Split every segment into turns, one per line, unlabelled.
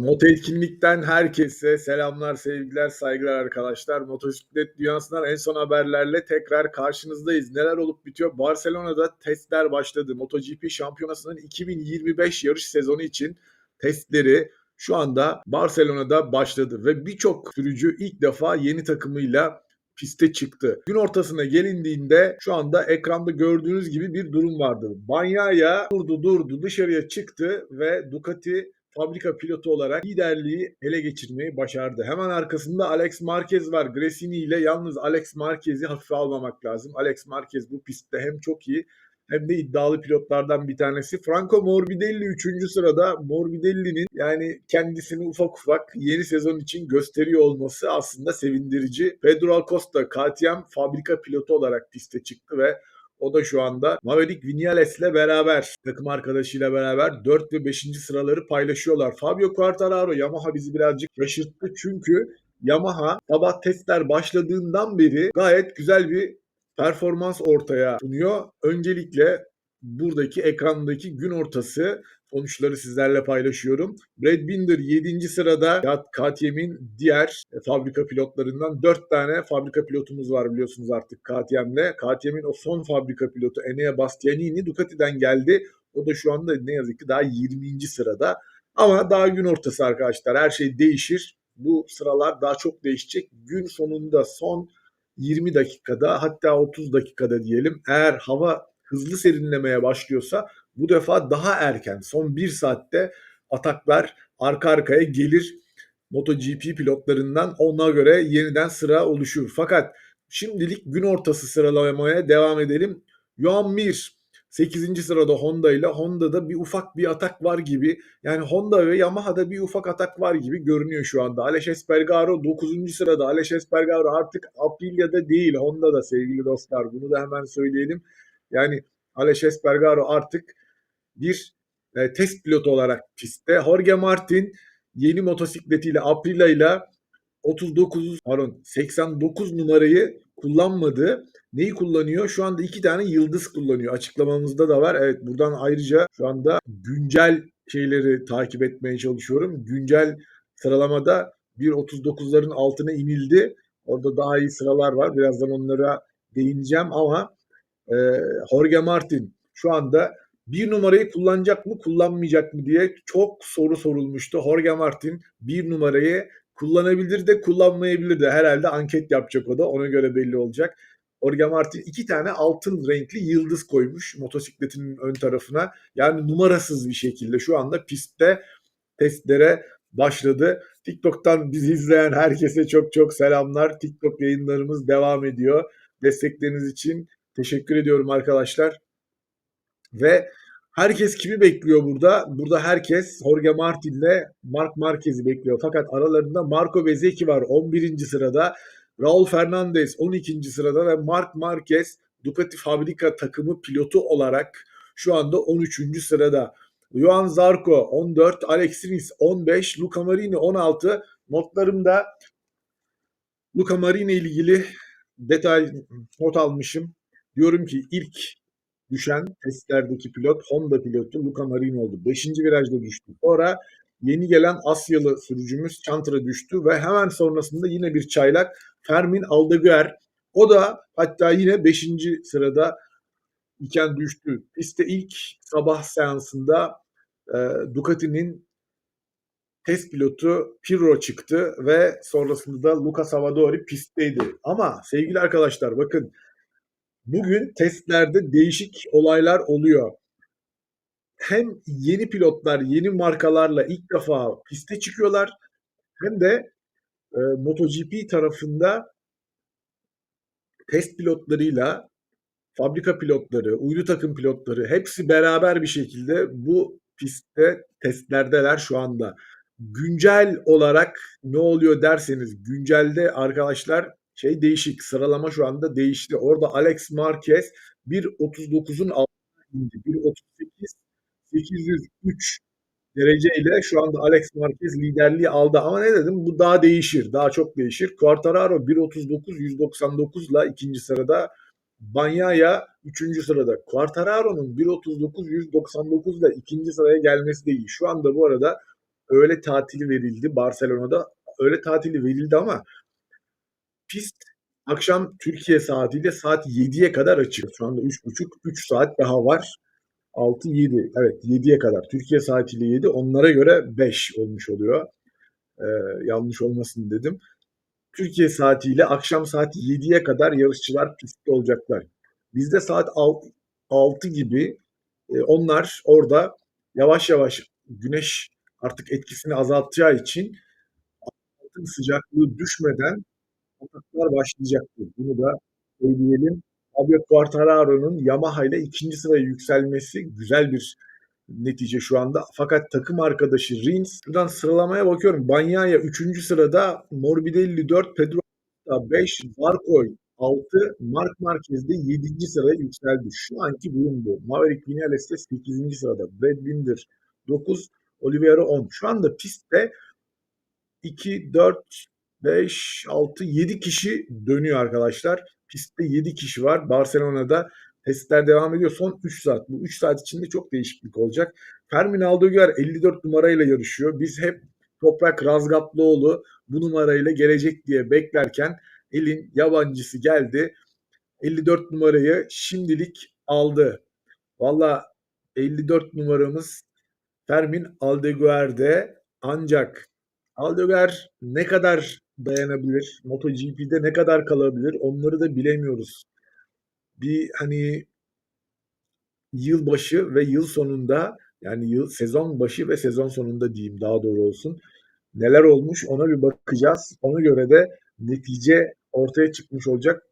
Moto etkinlikten herkese selamlar, sevgiler, saygılar arkadaşlar. Motosiklet dünyasından en son haberlerle tekrar karşınızdayız. Neler olup bitiyor? Barcelona'da testler başladı. MotoGP şampiyonasının 2025 yarış sezonu için testleri şu anda Barcelona'da başladı ve birçok sürücü ilk defa yeni takımıyla piste çıktı. Gün ortasına gelindiğinde şu anda ekranda gördüğünüz gibi bir durum vardı. Banyaya durdu durdu dışarıya çıktı ve Ducati fabrika pilotu olarak liderliği ele geçirmeyi başardı. Hemen arkasında Alex Marquez var. Gresini ile yalnız Alex Marquez'i hafife almamak lazım. Alex Marquez bu pistte hem çok iyi hem de iddialı pilotlardan bir tanesi. Franco Morbidelli 3. sırada. Morbidelli'nin yani kendisini ufak ufak yeni sezon için gösteriyor olması aslında sevindirici. Pedro Acosta KTM fabrika pilotu olarak piste çıktı ve o da şu anda Maverick Vinales'le beraber takım arkadaşıyla beraber 4 ve 5. sıraları paylaşıyorlar. Fabio Quartararo Yamaha bizi birazcık şaşırttı çünkü Yamaha sabah testler başladığından beri gayet güzel bir performans ortaya sunuyor. Öncelikle buradaki ekrandaki gün ortası sonuçları sizlerle paylaşıyorum. Brad Binder 7. sırada KTM'in diğer fabrika pilotlarından 4 tane fabrika pilotumuz var biliyorsunuz artık KTM'le. KTM'in o son fabrika pilotu Enea Bastianini Ducati'den geldi. O da şu anda ne yazık ki daha 20. sırada. Ama daha gün ortası arkadaşlar her şey değişir. Bu sıralar daha çok değişecek. Gün sonunda son 20 dakikada hatta 30 dakikada diyelim eğer hava hızlı serinlemeye başlıyorsa bu defa daha erken son bir saatte ataklar arka arkaya gelir. MotoGP pilotlarından ona göre yeniden sıra oluşur. Fakat şimdilik gün ortası sıralamaya devam edelim. Yuan Mir 8. sırada Honda ile Honda'da bir ufak bir atak var gibi. Yani Honda ve Yamaha'da bir ufak atak var gibi görünüyor şu anda. Alex Espargaro 9. sırada. Alex Espargaro artık Aprilia'da değil Honda'da sevgili dostlar. Bunu da hemen söyleyelim. Yani Alex Espargaro artık bir e, test pilotu olarak pistte. Jorge Martin yeni motosikletiyle Aprilia ile 39 pardon 89 numarayı kullanmadı. Neyi kullanıyor? Şu anda iki tane yıldız kullanıyor. Açıklamamızda da var. Evet buradan ayrıca şu anda güncel şeyleri takip etmeye çalışıyorum. Güncel sıralamada 1.39'ların altına inildi. Orada daha iyi sıralar var. Birazdan onlara değineceğim ama e, Jorge Martin şu anda bir numarayı kullanacak mı kullanmayacak mı diye çok soru sorulmuştu. Jorge Martin bir numarayı kullanabilir de kullanmayabilir de herhalde anket yapacak o da ona göre belli olacak. Jorge Martin iki tane altın renkli yıldız koymuş motosikletinin ön tarafına. Yani numarasız bir şekilde şu anda pistte testlere başladı. TikTok'tan bizi izleyen herkese çok çok selamlar. TikTok yayınlarımız devam ediyor. Destekleriniz için teşekkür ediyorum arkadaşlar. Ve herkes kimi bekliyor burada? Burada herkes Jorge Martin ile Mark Marquez'i bekliyor. Fakat aralarında Marco Bezzecchi var 11. sırada. Raul Fernandez 12. sırada ve Mark Marquez Ducati Fabrika takımı pilotu olarak şu anda 13. sırada. Johan Zarco 14, Alex Rins 15, Luca Marini 16. Notlarımda Luca Marini ile ilgili detay not almışım. Diyorum ki ilk düşen testlerdeki pilot Honda pilotu Luca Marini oldu. Beşinci virajda düştü. Sonra yeni gelen Asyalı sürücümüz Chantra düştü ve hemen sonrasında yine bir çaylak Fermin Aldeguer. O da hatta yine 5. sırada iken düştü. Piste ilk sabah seansında e, Ducati'nin test pilotu Pirro çıktı ve sonrasında da Luca Savadori pistteydi. Ama sevgili arkadaşlar bakın bugün testlerde değişik olaylar oluyor. Hem yeni pilotlar, yeni markalarla ilk defa piste çıkıyorlar hem de e, MotoGP tarafında test pilotlarıyla fabrika pilotları, uydu takım pilotları hepsi beraber bir şekilde bu pistte testlerdeler şu anda. Güncel olarak ne oluyor derseniz güncelde arkadaşlar şey değişik. Sıralama şu anda değişti. Orada Alex Marquez 1.39'un altına indi. 1.38 803 dereceyle şu anda Alex Marquez liderliği aldı. Ama ne dedim? Bu daha değişir. Daha çok değişir. Quartararo 1.39 199 ile ikinci sırada. Banyaya üçüncü sırada. Quartararo'nun 1.39 199 ile ikinci sıraya gelmesi değil. Şu anda bu arada öğle tatili verildi Barcelona'da. Öğle tatili verildi ama pist akşam Türkiye saatiyle saat 7'ye kadar açık. Şu anda 3.30, 3 saat daha var. 6, 7. Evet 7'ye kadar. Türkiye saatiyle 7. Onlara göre 5 olmuş oluyor. Ee, yanlış olmasın dedim. Türkiye saatiyle akşam saat 7'ye kadar yarışçılar pistte olacaklar. Bizde saat 6 gibi e, onlar orada yavaş yavaş güneş artık etkisini azaltacağı için sıcaklığı düşmeden ataklar başlayacaktır. Bunu da söyleyelim. Fabio Quartararo'nun Yamaha ile ikinci sıraya yükselmesi güzel bir netice şu anda. Fakat takım arkadaşı Rins, şuradan sıralamaya bakıyorum. Bagnaia 3. sırada, Morbidelli 4, Pedro 5, Varkoy 6, Mark Marquez de 7. sıraya yükseldi. Şu anki durum bu. Maverick Vinales de 8. sırada. Brad Binder 9, Oliveira 10. Şu anda pistte 2, 4, 5, 6, 7 kişi dönüyor arkadaşlar. Pistte 7 kişi var. Barcelona'da testler devam ediyor. Son 3 saat. Bu 3 saat içinde çok değişiklik olacak. Fermin Aldıgar 54 numarayla yarışıyor. Biz hep Toprak Razgatlıoğlu bu numarayla gelecek diye beklerken elin yabancısı geldi. 54 numarayı şimdilik aldı. Valla 54 numaramız Fermin Aldeguer'de ancak Aldeguer ne kadar dayanabilir? MotoGP'de ne kadar kalabilir? Onları da bilemiyoruz. Bir hani yılbaşı ve yıl sonunda yani yıl sezon başı ve sezon sonunda diyeyim daha doğru olsun. Neler olmuş ona bir bakacağız. Ona göre de netice ortaya çıkmış olacak.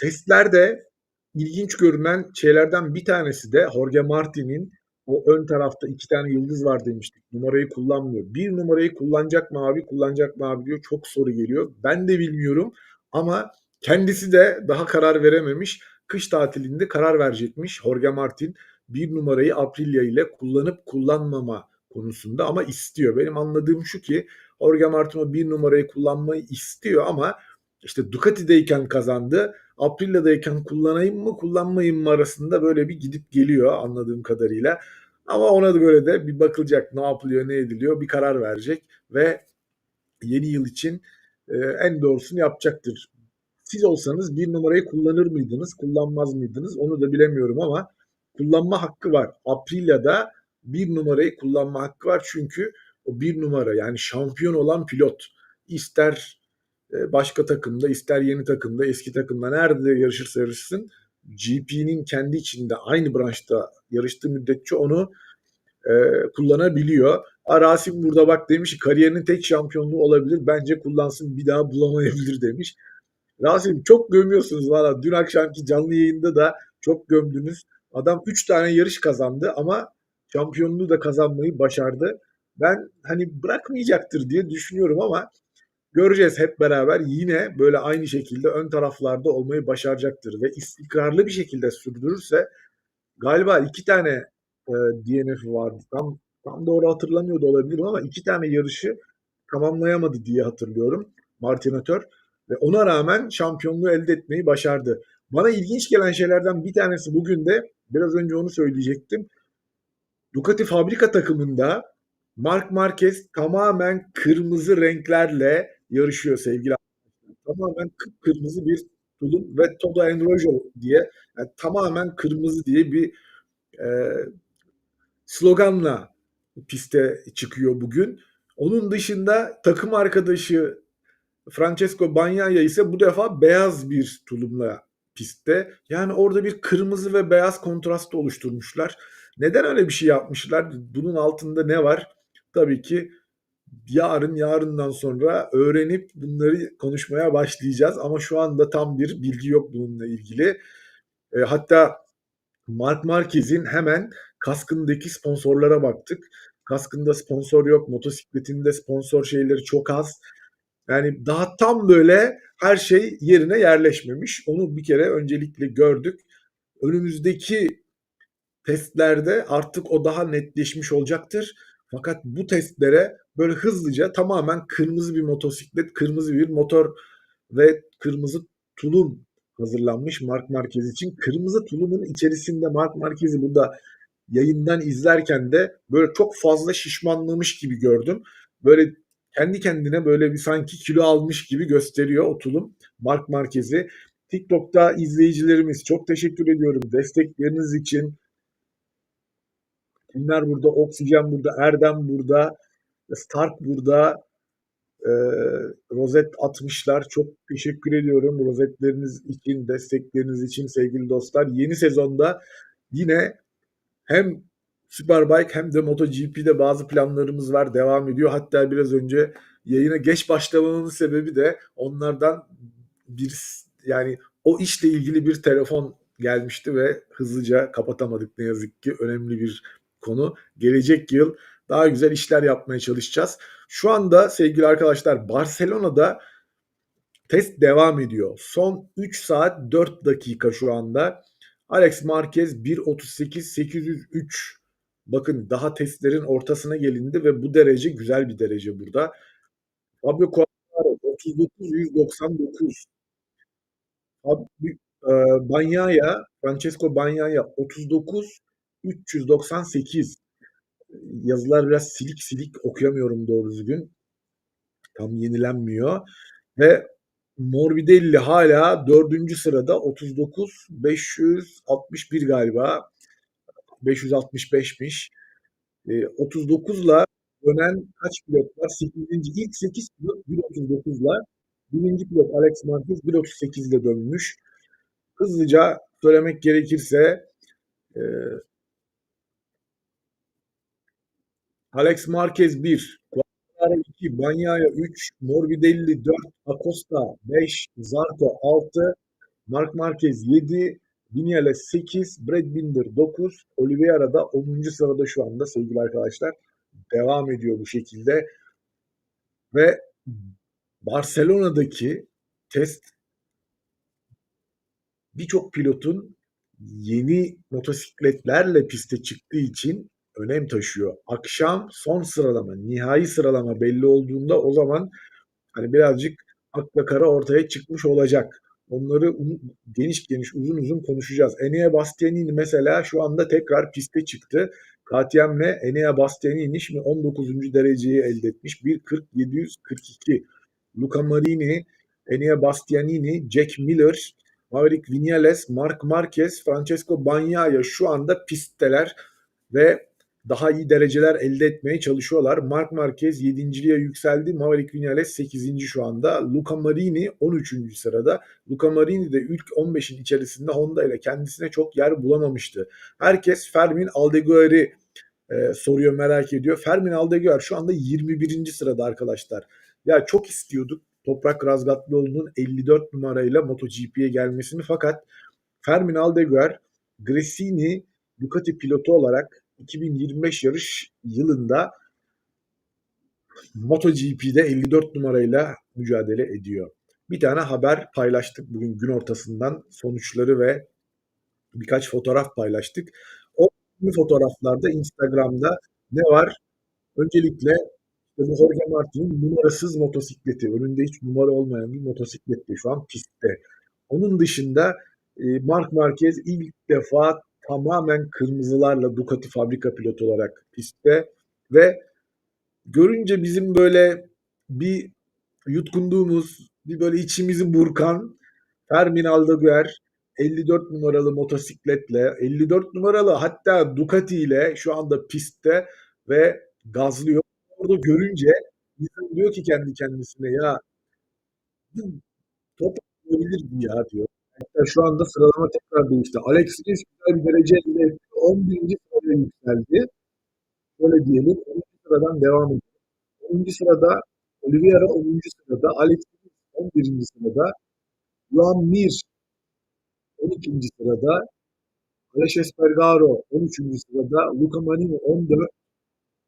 Testlerde ilginç görünen şeylerden bir tanesi de Jorge Martin'in o ön tarafta iki tane yıldız var demiştik. Numarayı kullanmıyor. Bir numarayı kullanacak mı abi, kullanacak mı abi diyor. Çok soru geliyor. Ben de bilmiyorum ama kendisi de daha karar verememiş. Kış tatilinde karar verecekmiş Jorge Martin. Bir numarayı Aprilia ile kullanıp kullanmama konusunda ama istiyor. Benim anladığım şu ki Jorge Martin o bir numarayı kullanmayı istiyor ama işte Ducati'deyken kazandı. Aprilia'dayken kullanayım mı kullanmayayım mı arasında böyle bir gidip geliyor anladığım kadarıyla. Ama ona göre de bir bakılacak ne yapılıyor ne ediliyor bir karar verecek ve yeni yıl için e, en doğrusunu yapacaktır. Siz olsanız bir numarayı kullanır mıydınız kullanmaz mıydınız onu da bilemiyorum ama kullanma hakkı var. Aprilia'da bir numarayı kullanma hakkı var çünkü o bir numara yani şampiyon olan pilot ister başka takımda ister yeni takımda eski takımda nerede yarışırsa yarışsın GP'nin kendi içinde aynı branşta yarıştığı müddetçe onu e, kullanabiliyor. Rasim burada bak demiş ki kariyerinin tek şampiyonluğu olabilir. Bence kullansın bir daha bulamayabilir demiş. Rasim çok gömüyorsunuz valla. Dün akşamki canlı yayında da çok gömdünüz. Adam 3 tane yarış kazandı ama şampiyonluğu da kazanmayı başardı. Ben hani bırakmayacaktır diye düşünüyorum ama göreceğiz hep beraber yine böyle aynı şekilde ön taraflarda olmayı başaracaktır ve istikrarlı bir şekilde sürdürürse galiba iki tane e, DNF'i vardı. Tam tam doğru hatırlamıyor da olabilirim ama iki tane yarışı tamamlayamadı diye hatırlıyorum Martinatör ve ona rağmen şampiyonluğu elde etmeyi başardı. Bana ilginç gelen şeylerden bir tanesi bugün de biraz önce onu söyleyecektim. Ducati fabrika takımında Mark Marquez tamamen kırmızı renklerle yarışıyor sevgili. Tamamen kırmızı bir tulum ve Todo Enrojo diye yani tamamen kırmızı diye bir e, sloganla piste çıkıyor bugün. Onun dışında takım arkadaşı Francesco Bagnaia ise bu defa beyaz bir tulumla pistte. Yani orada bir kırmızı ve beyaz kontrastı oluşturmuşlar. Neden öyle bir şey yapmışlar? Bunun altında ne var? Tabii ki yarın yarından sonra öğrenip bunları konuşmaya başlayacağız ama şu anda tam bir bilgi yok bununla ilgili. E, hatta Mark Marquez'in hemen kaskındaki sponsorlara baktık. Kaskında sponsor yok, motosikletinde sponsor şeyleri çok az. Yani daha tam böyle her şey yerine yerleşmemiş. Onu bir kere öncelikle gördük. Önümüzdeki testlerde artık o daha netleşmiş olacaktır. Fakat bu testlere böyle hızlıca tamamen kırmızı bir motosiklet, kırmızı bir motor ve kırmızı tulum hazırlanmış Mark Marquez için. Kırmızı tulumun içerisinde Mark Marquez'i burada yayından izlerken de böyle çok fazla şişmanlamış gibi gördüm. Böyle kendi kendine böyle bir sanki kilo almış gibi gösteriyor o tulum Mark Marquez'i. TikTok'ta izleyicilerimiz çok teşekkür ediyorum destekleriniz için. Kimler burada? Oksijen burada, Erdem burada, Stark burada, e, rozet atmışlar. Çok teşekkür ediyorum rozetleriniz için, destekleriniz için sevgili dostlar. Yeni sezonda yine hem Superbike hem de MotoGP'de bazı planlarımız var. Devam ediyor. Hatta biraz önce yayına geç başlamamın sebebi de onlardan bir yani o işle ilgili bir telefon gelmişti ve hızlıca kapatamadık ne yazık ki. Önemli bir konu. Gelecek yıl daha güzel işler yapmaya çalışacağız. Şu anda sevgili arkadaşlar Barcelona'da test devam ediyor. Son 3 saat 4 dakika şu anda. Alex Marquez 1.38 803 bakın daha testlerin ortasına gelindi ve bu derece güzel bir derece burada. Fabio Quartararo 39 199 Abi, e, Bagnaia, Francesco Bagnaia 39 398 yazılar biraz silik silik okuyamıyorum doğru düzgün. Tam yenilenmiyor. Ve Morbidelli hala dördüncü sırada 39 561 galiba 565'miş. E, 39'la dönen kaç pilot var? 8. ilk 8 pilot 1.39'la birinci pilot Alex Marquez 1.38 ile dönmüş. Hızlıca söylemek gerekirse e, Alex Marquez 1, Quartararo 2, Bagnaia 3, Morbidelli 4, Acosta 5, Zarco 6, Mark Marquez 7, Vinales 8, Brad Binder 9, Oliveira da 10. sırada şu anda sevgili arkadaşlar. Devam ediyor bu şekilde. Ve Barcelona'daki test birçok pilotun yeni motosikletlerle piste çıktığı için önem taşıyor. Akşam son sıralama, nihai sıralama belli olduğunda o zaman hani birazcık akla kara ortaya çıkmış olacak. Onları geniş geniş uzun uzun konuşacağız. Enea Bastianini mesela şu anda tekrar piste çıktı. KTM'le Enea Bastianini şimdi 19. dereceyi elde etmiş. 1.40.742. Luca Marini, Enea Bastianini, Jack Miller, Maverick Vinales, Mark Marquez, Francesco Bagnaia şu anda pistteler ve daha iyi dereceler elde etmeye çalışıyorlar. Mark Marquez 7.liğe yükseldi. Maverick Vinales 8. şu anda. Luca Marini 13. sırada. Luca Marini de ilk 15'in içerisinde Honda ile kendisine çok yer bulamamıştı. Herkes Fermin Aldeguer'i e, soruyor merak ediyor. Fermin Aldeguer şu anda 21. sırada arkadaşlar. Ya çok istiyorduk Toprak Razgatlıoğlu'nun 54 numarayla MotoGP'ye gelmesini fakat Fermin Aldeguer Gresini Ducati pilotu olarak 2025 yarış yılında MotoGP'de 54 numarayla mücadele ediyor. Bir tane haber paylaştık bugün gün ortasından sonuçları ve birkaç fotoğraf paylaştık. O fotoğraflarda Instagram'da ne var? Öncelikle bu Jorge Martin'in numarasız motosikleti, önünde hiç numara olmayan bir motosikletti şu an pistte. Onun dışında Mark Marquez ilk defa tamamen kırmızılarla Ducati fabrika pilotu olarak pistte ve görünce bizim böyle bir yutkunduğumuz, bir böyle içimizi burkan Fermin Aldeguer 54 numaralı motosikletle, 54 numaralı hatta Ducati ile şu anda pistte ve gazlıyor. Orada görünce insan diyor ki kendi kendisine ya top olabilir ya diyor. Hatta şu anda sıralama tekrar değişti. Alex güzel bir derece elde etti. 11. sıraya yükseldi. Böyle diyelim. 10. sıradan devam ediyor. 10. sırada Oliveira 10. sırada. Alex Rins 11. sırada. Juan Mir 12. sırada. Alex Espargaro 13. sırada. Luca Manini 14.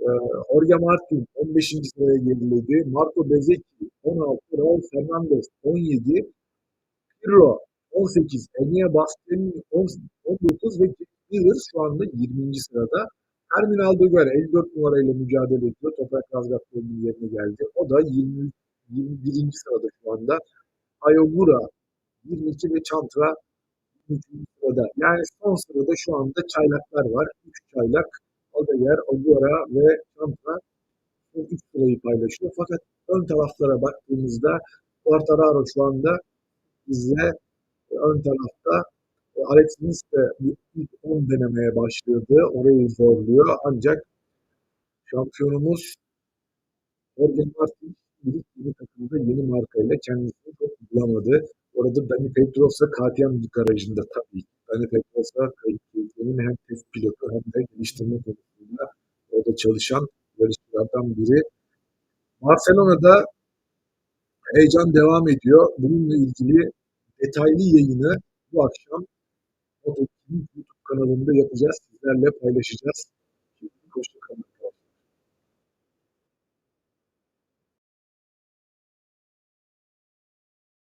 Ee, Jorge Martin 15. sıraya geriledi. Marco Bezzecchi 16. Raul Fernandez 17. Pirro 18, Enea Bastianini 19 ve Miller şu anda 20. sırada. Hermin Aldeguer 54 numarayla mücadele ediyor. Toprak Razgatlıoğlu'nun yerine geldi. O da 20, 21. sırada şu anda. Ayogura 22 ve Çantra üçüncü sırada. Yani son sırada şu anda çaylaklar var. Üç çaylak Aldeyer, Agüera ve Çanta son üç sırayı paylaşıyor. Fakat ön taraflara baktığımızda Quartararo şu anda bizle e, ön tarafta e, Alex Rins de ilk 10 denemeye başladı. Orayı zorluyor. Ancak şampiyonumuz Jorge Martin ilk yeni takımda yeni markayla kendisini çok bulamadı. Orada Dani Pedrosa KTM garajında tabii. Dani Pedrosa KTM'nin hem test pilotu hem de geliştirme konusunda orada çalışan yarışçılardan biri. Barcelona'da heyecan devam ediyor. Bununla ilgili detaylı yayını bu akşam YouTube kanalında yapacağız. Sizlerle paylaşacağız. Hoşçakalın.